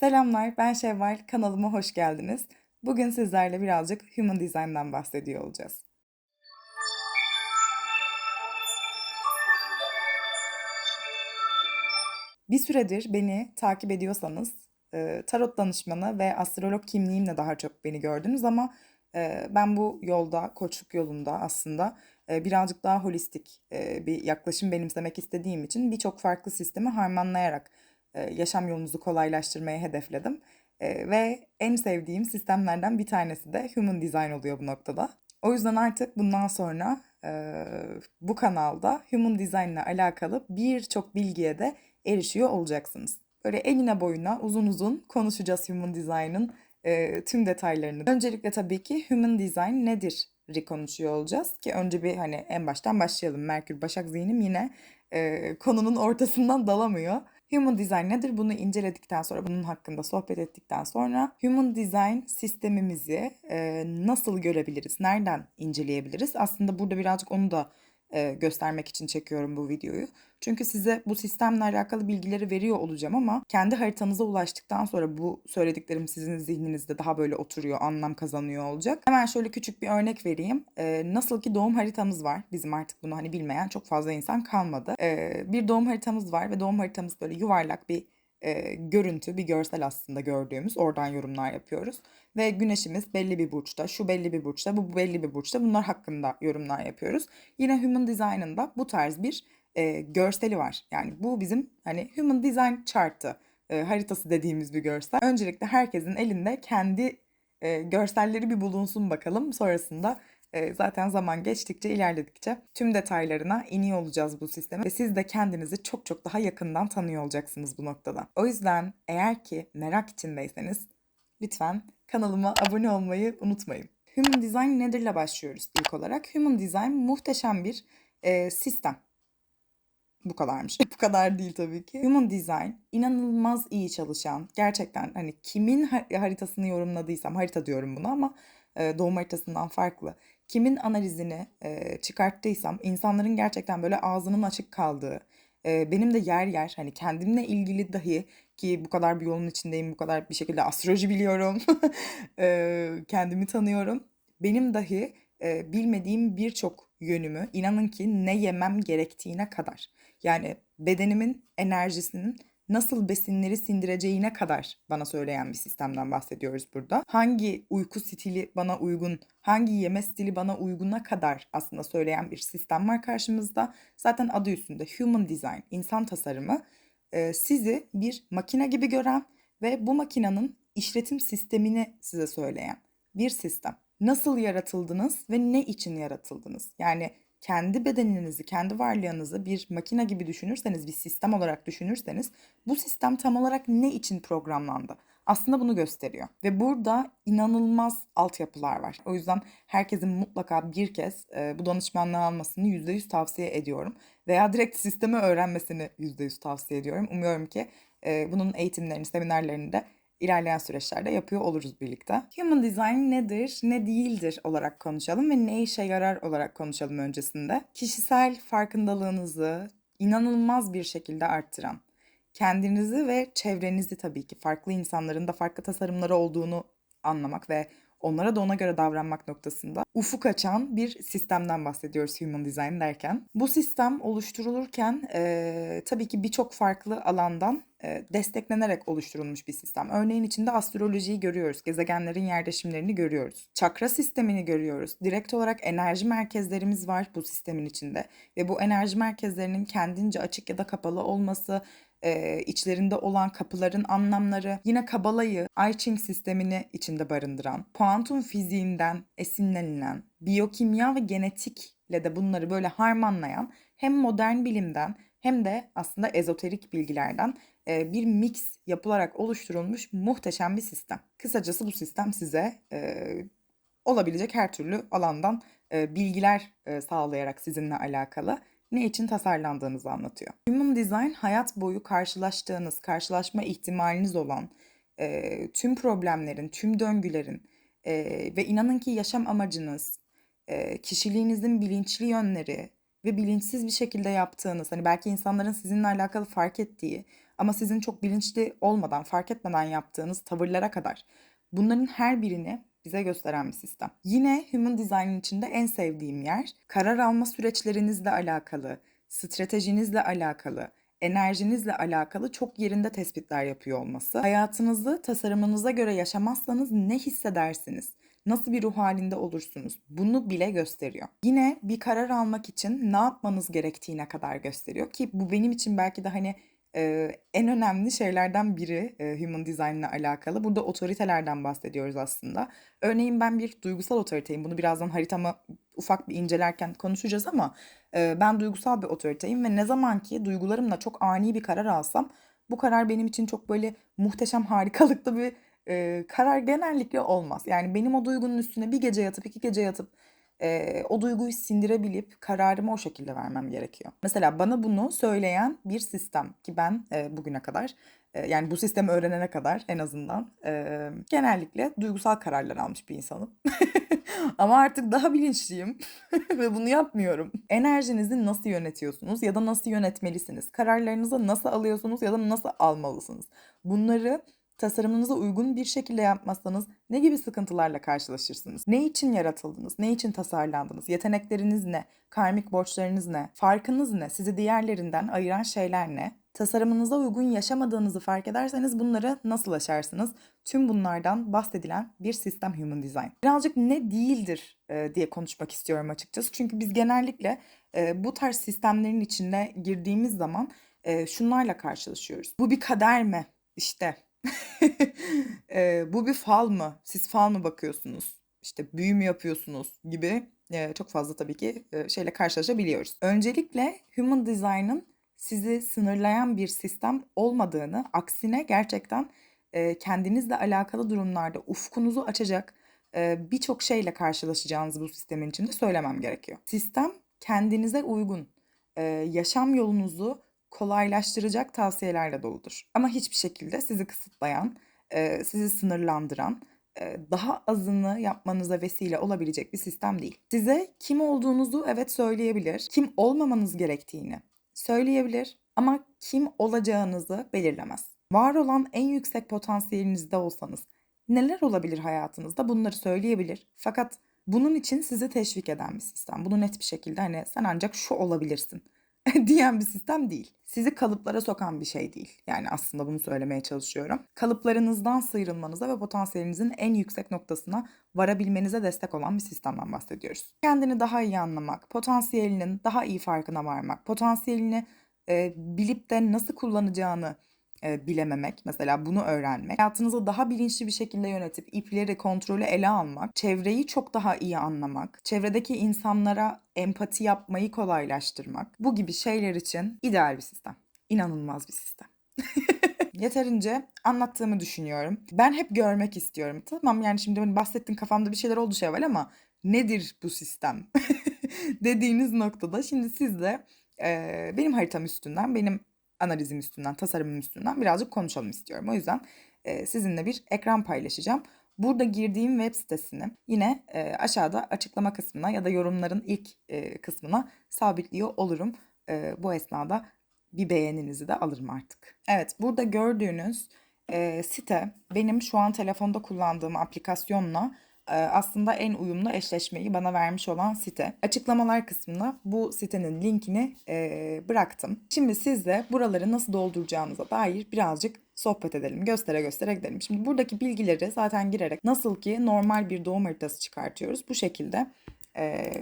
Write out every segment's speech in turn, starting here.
Selamlar, ben Şevval. Kanalıma hoş geldiniz. Bugün sizlerle birazcık Human Design'dan bahsediyor olacağız. Bir süredir beni takip ediyorsanız e, tarot danışmanı ve astrolog kimliğimle daha çok beni gördünüz ama e, ben bu yolda, koçluk yolunda aslında e, birazcık daha holistik bir yaklaşım benimsemek istediğim için birçok farklı sistemi harmanlayarak yaşam yolunuzu kolaylaştırmayı hedefledim. E, ve en sevdiğim sistemlerden bir tanesi de Human Design oluyor bu noktada. O yüzden artık bundan sonra e, bu kanalda Human Design ile alakalı birçok bilgiye de erişiyor olacaksınız. Böyle eline boyuna uzun uzun konuşacağız Human Design'ın e, tüm detaylarını. Öncelikle tabii ki Human Design nedir? konuşuyor olacağız ki önce bir hani en baştan başlayalım. Merkür Başak zihnim yine e, konunun ortasından dalamıyor. Human Design nedir? Bunu inceledikten sonra, bunun hakkında sohbet ettikten sonra Human Design sistemimizi e, nasıl görebiliriz? Nereden inceleyebiliriz? Aslında burada birazcık onu da e, göstermek için çekiyorum bu videoyu. Çünkü size bu sistemle alakalı bilgileri veriyor olacağım ama kendi haritanıza ulaştıktan sonra bu söylediklerim sizin zihninizde daha böyle oturuyor, anlam kazanıyor olacak. Hemen şöyle küçük bir örnek vereyim. E, nasıl ki doğum haritamız var. Bizim artık bunu hani bilmeyen çok fazla insan kalmadı. E, bir doğum haritamız var ve doğum haritamız böyle yuvarlak bir e, görüntü, bir görsel aslında gördüğümüz. Oradan yorumlar yapıyoruz. Ve güneşimiz belli bir burçta, şu belli bir burçta, bu belli bir burçta. Bunlar hakkında yorumlar yapıyoruz. Yine Human Design'ın da bu tarz bir e, görseli var. Yani bu bizim hani Human Design Chart'ı, e, haritası dediğimiz bir görsel. Öncelikle herkesin elinde kendi e, görselleri bir bulunsun bakalım. Sonrasında zaten zaman geçtikçe, ilerledikçe tüm detaylarına iniyor olacağız bu sisteme. Ve siz de kendinizi çok çok daha yakından tanıyor olacaksınız bu noktada. O yüzden eğer ki merak içindeyseniz lütfen kanalıma abone olmayı unutmayın. Human Design nedirle başlıyoruz ilk olarak? Human Design muhteşem bir e, sistem. Bu kadarmış. Bu kadar değil tabii ki. Human Design inanılmaz iyi çalışan, gerçekten hani kimin haritasını yorumladıysam, harita diyorum buna ama e, doğum haritasından farklı. Kimin analizini e, çıkarttıysam insanların gerçekten böyle ağzının açık kaldığı, e, benim de yer yer hani kendimle ilgili dahi ki bu kadar bir yolun içindeyim, bu kadar bir şekilde astroloji biliyorum, e, kendimi tanıyorum. Benim dahi e, bilmediğim birçok yönümü inanın ki ne yemem gerektiğine kadar yani bedenimin enerjisinin nasıl besinleri sindireceğine kadar bana söyleyen bir sistemden bahsediyoruz burada. Hangi uyku stili bana uygun, hangi yeme stili bana uyguna kadar aslında söyleyen bir sistem var karşımızda. Zaten adı üstünde Human Design, insan tasarımı sizi bir makine gibi gören ve bu makinenin işletim sistemini size söyleyen bir sistem. Nasıl yaratıldınız ve ne için yaratıldınız? Yani kendi bedeninizi, kendi varlığınızı bir makine gibi düşünürseniz, bir sistem olarak düşünürseniz bu sistem tam olarak ne için programlandı? Aslında bunu gösteriyor. Ve burada inanılmaz altyapılar var. O yüzden herkesin mutlaka bir kez e, bu danışmanlığı almasını %100 tavsiye ediyorum. Veya direkt sistemi öğrenmesini %100 tavsiye ediyorum. Umuyorum ki e, bunun eğitimlerini, seminerlerini de ilerleyen süreçlerde yapıyor oluruz birlikte. Human Design nedir, ne değildir olarak konuşalım ve ne işe yarar olarak konuşalım öncesinde. Kişisel farkındalığınızı inanılmaz bir şekilde arttıran, kendinizi ve çevrenizi tabii ki farklı insanların da farklı tasarımları olduğunu anlamak ve onlara da ona göre davranmak noktasında ufuk açan bir sistemden bahsediyoruz Human Design derken. Bu sistem oluşturulurken e, tabii ki birçok farklı alandan desteklenerek oluşturulmuş bir sistem. Örneğin içinde astrolojiyi görüyoruz, gezegenlerin yerleşimlerini görüyoruz, çakra sistemini görüyoruz. Direkt olarak enerji merkezlerimiz var bu sistemin içinde ve bu enerji merkezlerinin kendince açık ya da kapalı olması, e, içlerinde olan kapıların anlamları, yine Kabala'yı, I Ching sistemini içinde barındıran, kuantum fiziğinden esinlenilen, biyokimya ve genetikle de bunları böyle harmanlayan hem modern bilimden hem de aslında ezoterik bilgilerden e, bir mix yapılarak oluşturulmuş muhteşem bir sistem. Kısacası bu sistem size e, olabilecek her türlü alandan e, bilgiler e, sağlayarak sizinle alakalı ne için tasarlandığınızı anlatıyor. Human Design hayat boyu karşılaştığınız, karşılaşma ihtimaliniz olan e, tüm problemlerin, tüm döngülerin e, ve inanın ki yaşam amacınız, e, kişiliğinizin bilinçli yönleri ve bilinçsiz bir şekilde yaptığınız, hani belki insanların sizinle alakalı fark ettiği ama sizin çok bilinçli olmadan, fark etmeden yaptığınız tavırlara kadar bunların her birini bize gösteren bir sistem. Yine Human Design'in içinde en sevdiğim yer karar alma süreçlerinizle alakalı, stratejinizle alakalı, enerjinizle alakalı çok yerinde tespitler yapıyor olması. Hayatınızı tasarımınıza göre yaşamazsanız ne hissedersiniz? Nasıl bir ruh halinde olursunuz? Bunu bile gösteriyor. Yine bir karar almak için ne yapmanız gerektiğine kadar gösteriyor ki bu benim için belki de hani e, en önemli şeylerden biri e, human design ile alakalı. Burada otoritelerden bahsediyoruz aslında. Örneğin ben bir duygusal otoriteyim. Bunu birazdan haritamı ufak bir incelerken konuşacağız ama e, ben duygusal bir otoriteyim ve ne zaman ki duygularımla çok ani bir karar alsam bu karar benim için çok böyle muhteşem harikalıklı bir e, karar genellikle olmaz. Yani benim o duygunun üstüne bir gece yatıp iki gece yatıp e, o duyguyu sindirebilip kararımı o şekilde vermem gerekiyor. Mesela bana bunu söyleyen bir sistem ki ben e, bugüne kadar e, yani bu sistemi öğrenene kadar en azından e, genellikle duygusal kararlar almış bir insanım. Ama artık daha bilinçliyim ve bunu yapmıyorum. Enerjinizi nasıl yönetiyorsunuz ya da nasıl yönetmelisiniz? Kararlarınızı nasıl alıyorsunuz ya da nasıl almalısınız? Bunları tasarımınıza uygun bir şekilde yapmazsanız ne gibi sıkıntılarla karşılaşırsınız? Ne için yaratıldınız? Ne için tasarlandınız? Yetenekleriniz ne? Karmik borçlarınız ne? Farkınız ne? Sizi diğerlerinden ayıran şeyler ne? Tasarımınıza uygun yaşamadığınızı fark ederseniz bunları nasıl aşarsınız? Tüm bunlardan bahsedilen bir sistem Human Design. Birazcık ne değildir e, diye konuşmak istiyorum açıkçası. Çünkü biz genellikle e, bu tarz sistemlerin içine girdiğimiz zaman e, şunlarla karşılaşıyoruz. Bu bir kader mi? İşte e, bu bir fal mı? Siz fal mı bakıyorsunuz? İşte büyü mü yapıyorsunuz gibi e, çok fazla tabii ki e, şeyle karşılaşabiliyoruz. Öncelikle Human Design'ın sizi sınırlayan bir sistem olmadığını, aksine gerçekten e, kendinizle alakalı durumlarda ufkunuzu açacak e, birçok şeyle karşılaşacağınızı bu sistemin içinde söylemem gerekiyor. Sistem kendinize uygun, e, yaşam yolunuzu kolaylaştıracak tavsiyelerle doludur. Ama hiçbir şekilde sizi kısıtlayan, sizi sınırlandıran, daha azını yapmanıza vesile olabilecek bir sistem değil. Size kim olduğunuzu evet söyleyebilir, kim olmamanız gerektiğini söyleyebilir ama kim olacağınızı belirlemez. Var olan en yüksek potansiyelinizde olsanız neler olabilir hayatınızda bunları söyleyebilir. Fakat bunun için sizi teşvik eden bir sistem. Bunu net bir şekilde hani sen ancak şu olabilirsin diyen bir sistem değil. Sizi kalıplara sokan bir şey değil. Yani aslında bunu söylemeye çalışıyorum. Kalıplarınızdan sıyrılmanıza ve potansiyelinizin en yüksek noktasına varabilmenize destek olan bir sistemden bahsediyoruz. Kendini daha iyi anlamak, potansiyelinin daha iyi farkına varmak, potansiyelini e, bilip de nasıl kullanacağını e, bilememek, mesela bunu öğrenmek, hayatınızı daha bilinçli bir şekilde yönetip ipleri, kontrolü ele almak, çevreyi çok daha iyi anlamak, çevredeki insanlara empati yapmayı kolaylaştırmak, bu gibi şeyler için ideal bir sistem. İnanılmaz bir sistem. Yeterince anlattığımı düşünüyorum. Ben hep görmek istiyorum. Tamam yani şimdi benim bahsettiğim kafamda bir şeyler oldu şey var ama nedir bu sistem? Dediğiniz noktada şimdi siz de e, benim haritam üstünden, benim analizim üstünden, tasarımım üstünden birazcık konuşalım istiyorum. O yüzden e, sizinle bir ekran paylaşacağım. Burada girdiğim web sitesini yine e, aşağıda açıklama kısmına ya da yorumların ilk e, kısmına sabitliyor olurum. E, bu esnada bir beğeninizi de alırım artık. Evet burada gördüğünüz e, site benim şu an telefonda kullandığım aplikasyonla aslında en uyumlu eşleşmeyi bana vermiş olan site. Açıklamalar kısmına bu sitenin linkini e, bıraktım. Şimdi sizle buraları nasıl dolduracağınıza dair birazcık sohbet edelim. Göstere göstere gidelim. Şimdi buradaki bilgileri zaten girerek nasıl ki normal bir doğum haritası çıkartıyoruz. Bu şekilde e,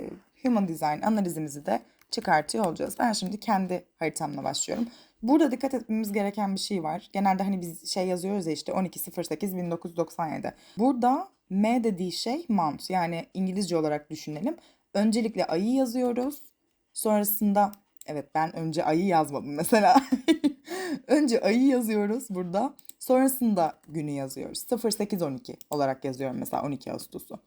Human Design analizimizi de çıkartıyor olacağız. Ben şimdi kendi haritamla başlıyorum. Burada dikkat etmemiz gereken bir şey var. Genelde hani biz şey yazıyoruz ya işte 12.08.1997. Burada M dediği şey month yani İngilizce olarak düşünelim. Öncelikle ayı yazıyoruz. Sonrasında evet ben önce ayı yazmadım mesela. önce ayı yazıyoruz burada. Sonrasında günü yazıyoruz. 0812 olarak yazıyorum mesela 12 Ağustos'u.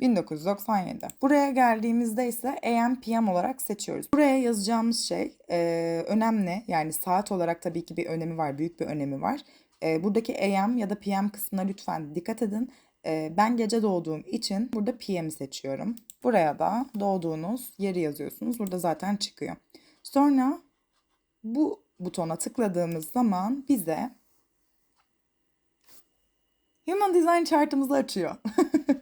1997. Buraya geldiğimizde ise AM PM olarak seçiyoruz. Buraya yazacağımız şey e, önemli. Yani saat olarak tabii ki bir önemi var. Büyük bir önemi var. E, buradaki AM ya da PM kısmına lütfen dikkat edin. E, ben gece doğduğum için burada PM'i seçiyorum. Buraya da doğduğunuz yeri yazıyorsunuz. Burada zaten çıkıyor. Sonra bu butona tıkladığımız zaman bize Human Design chartımızı açıyor.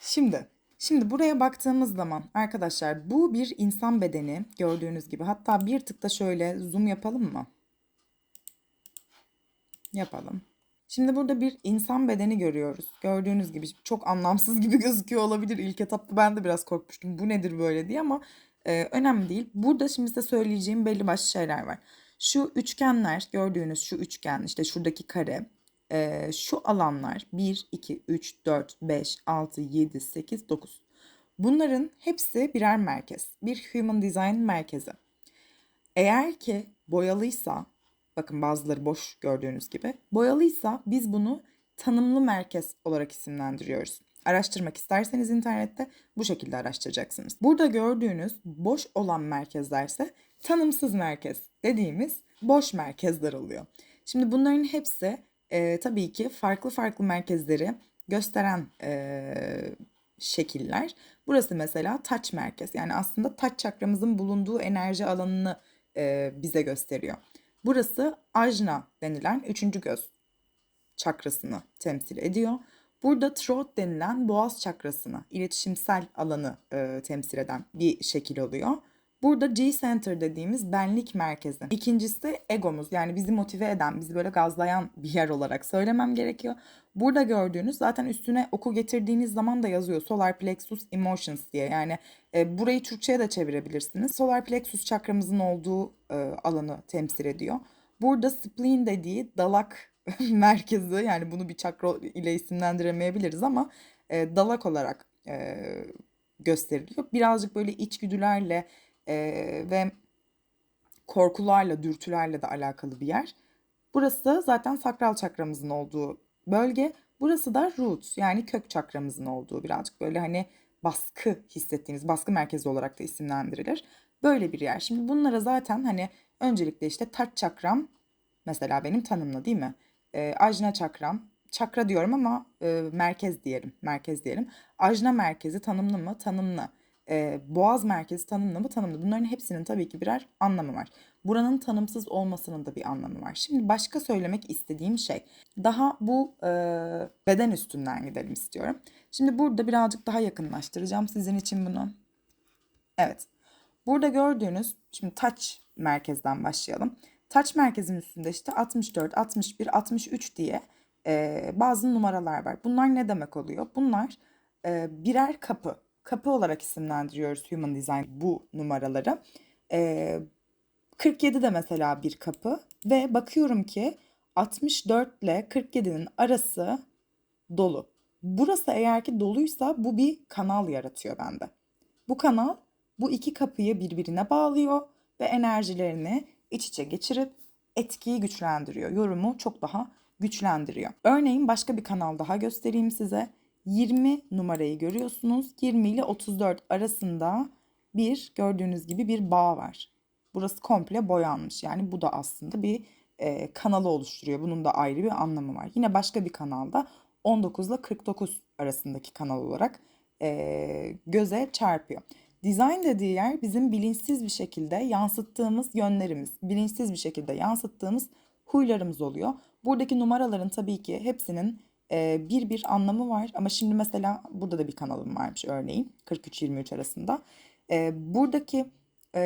Şimdi, şimdi buraya baktığımız zaman arkadaşlar bu bir insan bedeni gördüğünüz gibi. Hatta bir tık da şöyle zoom yapalım mı? Yapalım. Şimdi burada bir insan bedeni görüyoruz. Gördüğünüz gibi çok anlamsız gibi gözüküyor olabilir. İlk etapta ben de biraz korkmuştum. Bu nedir böyle diye ama e, önemli değil. Burada şimdi size söyleyeceğim belli başlı şeyler var. Şu üçgenler gördüğünüz şu üçgen işte şuradaki kare e, şu alanlar 1, 2, 3, 4, 5, 6, 7, 8, 9. Bunların hepsi birer merkez. Bir Human Design merkezi. Eğer ki boyalıysa, bakın bazıları boş gördüğünüz gibi, boyalıysa biz bunu tanımlı merkez olarak isimlendiriyoruz. Araştırmak isterseniz internette bu şekilde araştıracaksınız. Burada gördüğünüz boş olan merkezlerse tanımsız merkez dediğimiz boş merkezler oluyor. Şimdi bunların hepsi e, tabii ki farklı farklı merkezleri gösteren e, şekiller. Burası mesela taç merkez. Yani aslında taç çakramızın bulunduğu enerji alanını e, bize gösteriyor. Burası ajna denilen üçüncü göz çakrasını temsil ediyor. Burada throat denilen boğaz çakrasını, iletişimsel alanı e, temsil eden bir şekil oluyor. Burada G-Center dediğimiz benlik merkezi. İkincisi egomuz yani bizi motive eden, bizi böyle gazlayan bir yer olarak söylemem gerekiyor. Burada gördüğünüz zaten üstüne oku getirdiğiniz zaman da yazıyor Solar Plexus Emotions diye. Yani e, burayı Türkçe'ye de çevirebilirsiniz. Solar Plexus çakramızın olduğu e, alanı temsil ediyor. Burada spleen dediği dalak merkezi yani bunu bir çakra ile isimlendiremeyebiliriz ama e, dalak olarak e, gösteriliyor. Birazcık böyle içgüdülerle e, ve korkularla, dürtülerle de alakalı bir yer. Burası zaten sakral çakramızın olduğu bölge. Burası da root yani kök çakramızın olduğu birazcık böyle hani baskı hissettiğiniz baskı merkezi olarak da isimlendirilir. Böyle bir yer. Şimdi bunlara zaten hani öncelikle işte taç çakram mesela benim tanımlı değil mi? E, ajna çakram, çakra diyorum ama e, merkez diyelim, merkez diyelim. Ajna merkezi tanımlı mı? Tanımlı e, boğaz merkezi tanımlı mı tanımlı. Bunların hepsinin tabii ki birer anlamı var. Buranın tanımsız olmasının da bir anlamı var. Şimdi başka söylemek istediğim şey daha bu e, beden üstünden gidelim istiyorum. Şimdi burada birazcık daha yakınlaştıracağım sizin için bunu. Evet. Burada gördüğünüz şimdi taç merkezden başlayalım. Taç merkezin üstünde işte 64, 61, 63 diye e, bazı numaralar var. Bunlar ne demek oluyor? Bunlar e, birer kapı kapı olarak isimlendiriyoruz Human Design bu numaraları. Ee, 47 de mesela bir kapı ve bakıyorum ki 64 ile 47'nin arası dolu. Burası eğer ki doluysa bu bir kanal yaratıyor bende. Bu kanal bu iki kapıyı birbirine bağlıyor ve enerjilerini iç içe geçirip etkiyi güçlendiriyor. Yorumu çok daha güçlendiriyor. Örneğin başka bir kanal daha göstereyim size. 20 numarayı görüyorsunuz. 20 ile 34 arasında bir gördüğünüz gibi bir bağ var. Burası komple boyanmış. Yani bu da aslında bir e, kanalı oluşturuyor. Bunun da ayrı bir anlamı var. Yine başka bir kanalda 19 ile 49 arasındaki kanal olarak e, göze çarpıyor. Design dediği yer bizim bilinçsiz bir şekilde yansıttığımız yönlerimiz, bilinçsiz bir şekilde yansıttığımız huylarımız oluyor. Buradaki numaraların tabii ki hepsinin bir bir anlamı var. Ama şimdi mesela burada da bir kanalım varmış örneğin 43-23 arasında. buradaki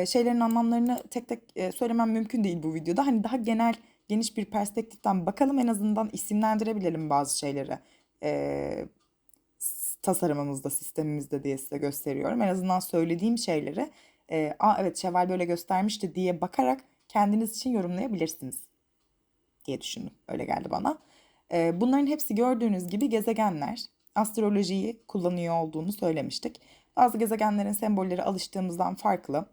şeylerin anlamlarını tek tek söylemem mümkün değil bu videoda. Hani daha genel geniş bir perspektiften bakalım en azından isimlendirebilelim bazı şeyleri. tasarımımızda, sistemimizde diye size gösteriyorum. En azından söylediğim şeyleri e, Aa, evet Şevval böyle göstermişti diye bakarak kendiniz için yorumlayabilirsiniz diye düşündüm. Öyle geldi bana. Bunların hepsi gördüğünüz gibi gezegenler. Astrolojiyi kullanıyor olduğunu söylemiştik. Bazı gezegenlerin sembolleri alıştığımızdan farklı.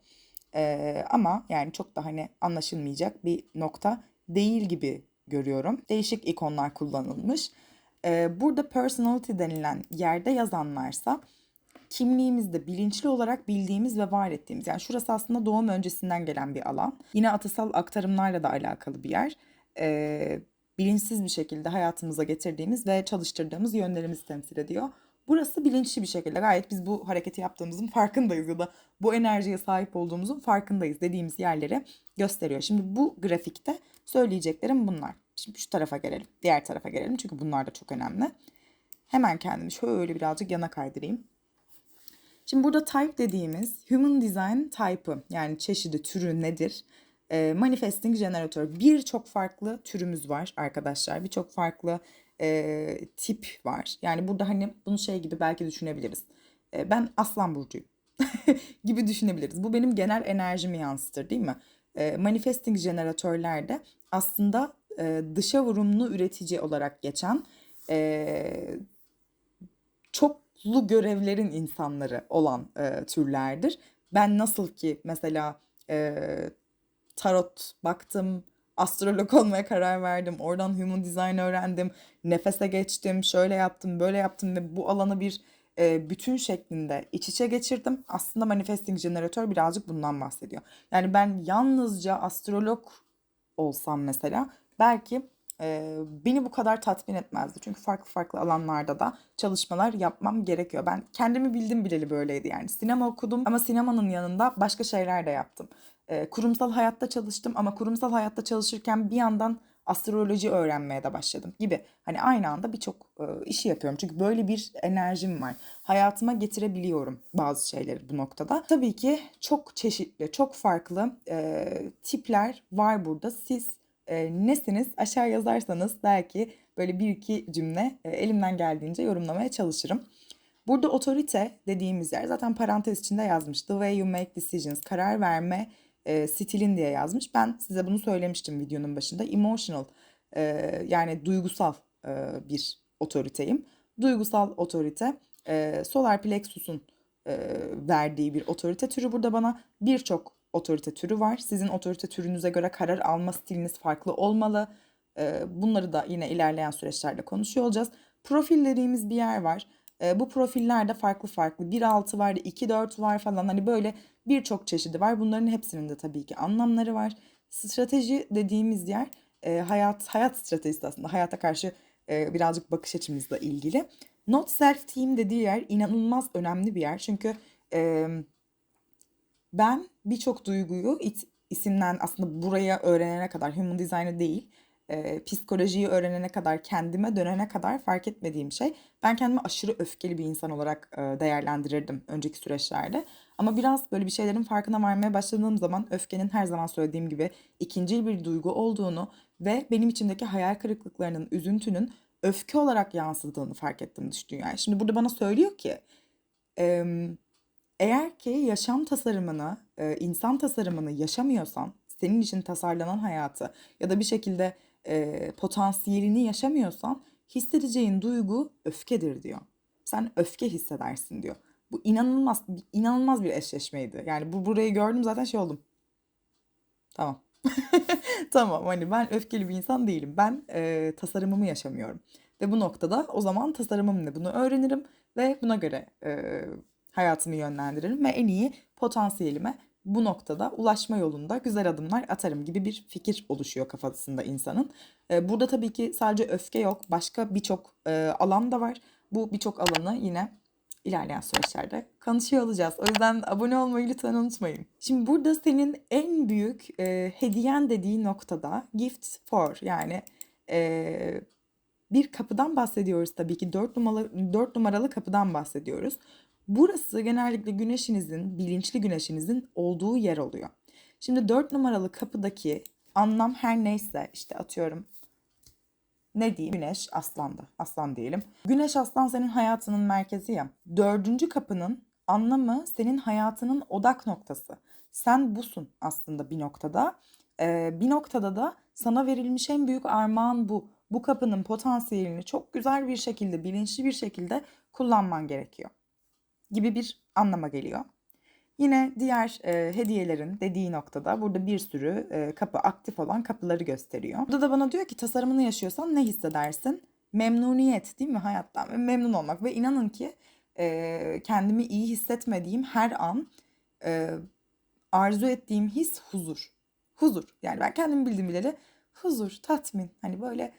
ama yani çok da hani anlaşılmayacak bir nokta değil gibi görüyorum. Değişik ikonlar kullanılmış. burada personality denilen yerde yazanlarsa kimliğimizde bilinçli olarak bildiğimiz ve var ettiğimiz yani şurası aslında doğum öncesinden gelen bir alan. Yine atasal aktarımlarla da alakalı bir yer. Ee, bilinçsiz bir şekilde hayatımıza getirdiğimiz ve çalıştırdığımız yönlerimizi temsil ediyor. Burası bilinçli bir şekilde gayet biz bu hareketi yaptığımızın farkındayız ya da bu enerjiye sahip olduğumuzun farkındayız dediğimiz yerleri gösteriyor. Şimdi bu grafikte söyleyeceklerim bunlar. Şimdi şu tarafa gelelim. Diğer tarafa gelelim çünkü bunlar da çok önemli. Hemen kendimi şöyle birazcık yana kaydırayım. Şimdi burada type dediğimiz human design type'ı yani çeşidi türü nedir? E, manifesting generator birçok farklı türümüz var arkadaşlar. Birçok farklı e, tip var. Yani burada hani bunu şey gibi belki düşünebiliriz. E, ben aslan burcuyum gibi düşünebiliriz. Bu benim genel enerjimi yansıtır değil mi? E, manifesting jeneratörlerde aslında e, dışa vurumlu üretici olarak geçen e, çoklu görevlerin insanları olan e, türlerdir. Ben nasıl ki mesela e, tarot baktım, astrolog olmaya karar verdim. Oradan human design öğrendim. Nefese geçtim, şöyle yaptım, böyle yaptım ve bu alanı bir e, bütün şeklinde iç içe geçirdim. Aslında manifesting jeneratör birazcık bundan bahsediyor. Yani ben yalnızca astrolog olsam mesela belki beni bu kadar tatmin etmezdi. Çünkü farklı farklı alanlarda da çalışmalar yapmam gerekiyor. Ben kendimi bildim bileli böyleydi yani. Sinema okudum ama sinemanın yanında başka şeyler de yaptım. Kurumsal hayatta çalıştım ama kurumsal hayatta çalışırken bir yandan astroloji öğrenmeye de başladım gibi. Hani aynı anda birçok e, işi yapıyorum. Çünkü böyle bir enerjim var. Hayatıma getirebiliyorum bazı şeyleri bu noktada. Tabii ki çok çeşitli, çok farklı tipler var burada. Siz e, nesiniz aşağı yazarsanız belki böyle bir iki cümle e, elimden geldiğince yorumlamaya çalışırım. Burada otorite dediğimiz yer zaten parantez içinde yazmış. The way you make decisions, karar verme e, stilin diye yazmış. Ben size bunu söylemiştim videonun başında. Emotional e, yani duygusal e, bir otoriteyim. Duygusal otorite e, solar plexus'un e, verdiği bir otorite türü burada bana birçok otorite türü var. Sizin otorite türünüze göre karar alma stiliniz farklı olmalı. E, bunları da yine ilerleyen süreçlerde konuşuyor olacağız. Profil dediğimiz bir yer var. E, bu profillerde farklı farklı 1.6 var, 2.4 var falan hani böyle birçok çeşidi var. Bunların hepsinin de tabii ki anlamları var. Strateji dediğimiz yer e, hayat hayat stratejisi aslında hayata karşı e, birazcık bakış açımızla ilgili. Not self team dediği yer inanılmaz önemli bir yer çünkü ben birçok duyguyu it, isimden aslında buraya öğrenene kadar human design'ı değil e, psikolojiyi öğrenene kadar, kendime dönene kadar fark etmediğim şey. Ben kendimi aşırı öfkeli bir insan olarak e, değerlendirirdim önceki süreçlerde. Ama biraz böyle bir şeylerin farkına varmaya başladığım zaman öfkenin her zaman söylediğim gibi ikinci bir duygu olduğunu ve benim içimdeki hayal kırıklıklarının, üzüntünün öfke olarak yansıdığını fark ettim dış dünyaya. Şimdi burada bana söylüyor ki eğer ki yaşam tasarımını, e, insan tasarımını yaşamıyorsan, senin için tasarlanan hayatı ya da bir şekilde e, potansiyelini yaşamıyorsan hissedeceğin duygu öfkedir diyor. Sen öfke hissedersin diyor. Bu inanılmaz inanılmaz bir eşleşmeydi. Yani bu burayı gördüm zaten şey oldum. Tamam. tamam hani ben öfkeli bir insan değilim. Ben e, tasarımımı yaşamıyorum. Ve bu noktada o zaman tasarımım ne bunu öğrenirim ve buna göre e, hayatımı yönlendiririm ve en iyi potansiyelime bu noktada ulaşma yolunda güzel adımlar atarım gibi bir fikir oluşuyor kafasında insanın. Burada tabii ki sadece öfke yok. Başka birçok alan da var. Bu birçok alanı yine ilerleyen süreçlerde konuşuyor olacağız. O yüzden abone olmayı lütfen unutmayın. Şimdi burada senin en büyük e, hediyen dediği noktada gift for yani e, bir kapıdan bahsediyoruz tabii ki 4 numaralı 4 numaralı kapıdan bahsediyoruz. Burası genellikle güneşinizin, bilinçli güneşinizin olduğu yer oluyor. Şimdi 4 numaralı kapıdaki anlam her neyse işte atıyorum ne diyeyim? Güneş aslanda. Aslan diyelim. Güneş aslan senin hayatının merkezi ya. Dördüncü kapının anlamı senin hayatının odak noktası. Sen busun aslında bir noktada. Ee, bir noktada da sana verilmiş en büyük armağan bu. Bu kapının potansiyelini çok güzel bir şekilde, bilinçli bir şekilde kullanman gerekiyor gibi bir anlama geliyor. Yine diğer e, hediyelerin dediği noktada burada bir sürü e, kapı aktif olan kapıları gösteriyor. Burada da bana diyor ki tasarımını yaşıyorsan ne hissedersin? Memnuniyet değil mi hayattan memnun olmak ve inanın ki e, kendimi iyi hissetmediğim her an e, arzu ettiğim his huzur. Huzur yani ben kendimi bildim bileli huzur, tatmin hani böyle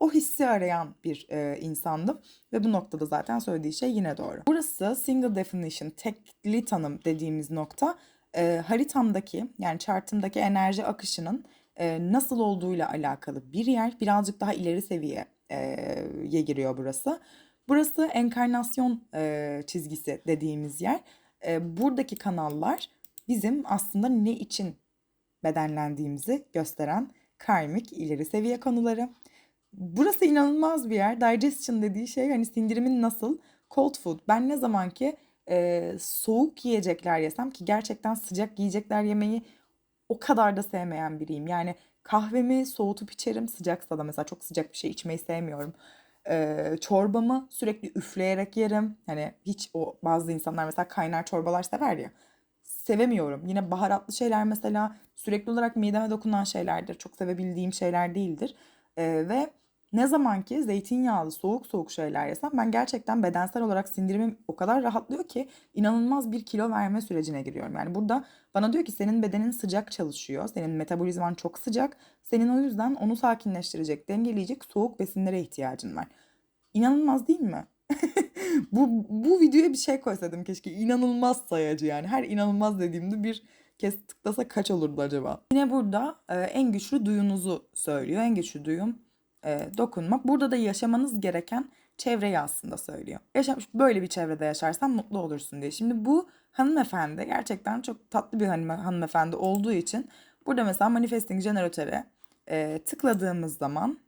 o hissi arayan bir e, insandım ve bu noktada zaten söylediği şey yine doğru. Burası single definition, tekli tanım dediğimiz nokta e, haritamdaki yani chartımdaki enerji akışının e, nasıl olduğuyla alakalı bir yer. Birazcık daha ileri seviyeye e, giriyor burası. Burası enkarnasyon e, çizgisi dediğimiz yer. E, buradaki kanallar bizim aslında ne için bedenlendiğimizi gösteren karmik ileri seviye konuları. Burası inanılmaz bir yer. Digestion dediği şey hani sindirimin nasıl? Cold food. Ben ne zaman ki e, soğuk yiyecekler yesem ki gerçekten sıcak yiyecekler yemeyi o kadar da sevmeyen biriyim. Yani kahvemi soğutup içerim sıcaksa da mesela çok sıcak bir şey içmeyi sevmiyorum. Ee, çorbamı sürekli üfleyerek yerim. Hani hiç o bazı insanlar mesela kaynar çorbalar sever ya. Sevemiyorum. Yine baharatlı şeyler mesela sürekli olarak mideme dokunan şeylerdir. Çok sevebildiğim şeyler değildir. Ee, ve ne zaman ki zeytinyağlı soğuk soğuk şeyler yesem ben gerçekten bedensel olarak sindirimim o kadar rahatlıyor ki inanılmaz bir kilo verme sürecine giriyorum. Yani burada bana diyor ki senin bedenin sıcak çalışıyor. Senin metabolizman çok sıcak. Senin o yüzden onu sakinleştirecek, dengeleyecek soğuk besinlere ihtiyacın var. İnanılmaz değil mi? bu, bu videoya bir şey koysaydım keşke. İnanılmaz sayacı yani. Her inanılmaz dediğimde bir kez tıklasa kaç olurdu acaba? Yine burada e, en güçlü duyunuzu söylüyor. En güçlü duyum e, dokunmak. Burada da yaşamanız gereken çevreyi aslında söylüyor. Yaşamış böyle bir çevrede yaşarsan mutlu olursun diye. Şimdi bu hanımefendi gerçekten çok tatlı bir hanım, hanımefendi olduğu için burada mesela Manifesting Generator'e e, tıkladığımız zaman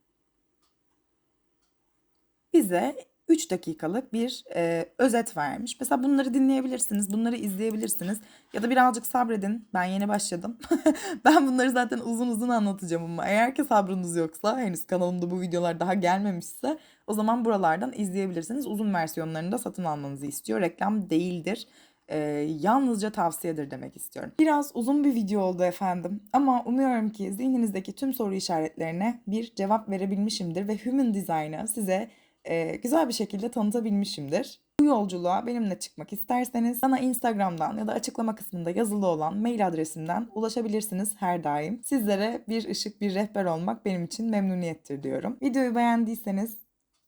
bize 3 dakikalık bir e, özet vermiş. Mesela bunları dinleyebilirsiniz, bunları izleyebilirsiniz. Ya da birazcık sabredin. Ben yeni başladım. ben bunları zaten uzun uzun anlatacağım ama eğer ki sabrınız yoksa, henüz kanalımda bu videolar daha gelmemişse o zaman buralardan izleyebilirsiniz. Uzun versiyonlarını da satın almanızı istiyor. Reklam değildir. Ee, yalnızca tavsiyedir demek istiyorum. Biraz uzun bir video oldu efendim ama umuyorum ki zihninizdeki tüm soru işaretlerine bir cevap verebilmişimdir ve Human Design'ı size e, güzel bir şekilde tanıtabilmişimdir. Bu yolculuğa benimle çıkmak isterseniz bana Instagram'dan ya da açıklama kısmında yazılı olan mail adresimden ulaşabilirsiniz her daim. Sizlere bir ışık, bir rehber olmak benim için memnuniyettir diyorum. Videoyu beğendiyseniz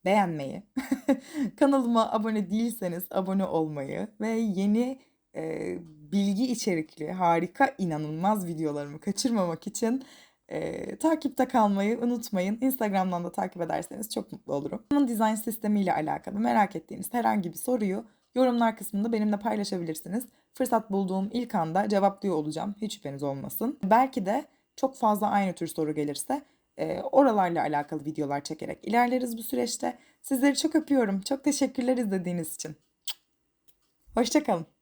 beğenmeyi, kanalıma abone değilseniz abone olmayı ve yeni e, bilgi içerikli, harika, inanılmaz videolarımı kaçırmamak için e, takipte kalmayı unutmayın. Instagram'dan da takip ederseniz çok mutlu olurum. Bunun dizayn sistemiyle alakalı merak ettiğiniz herhangi bir soruyu yorumlar kısmında benimle paylaşabilirsiniz. Fırsat bulduğum ilk anda cevaplıyor olacağım. Hiç şüpheniz olmasın. Belki de çok fazla aynı tür soru gelirse e, oralarla alakalı videolar çekerek ilerleriz bu süreçte. Sizleri çok öpüyorum. Çok teşekkürler izlediğiniz için. Hoşçakalın.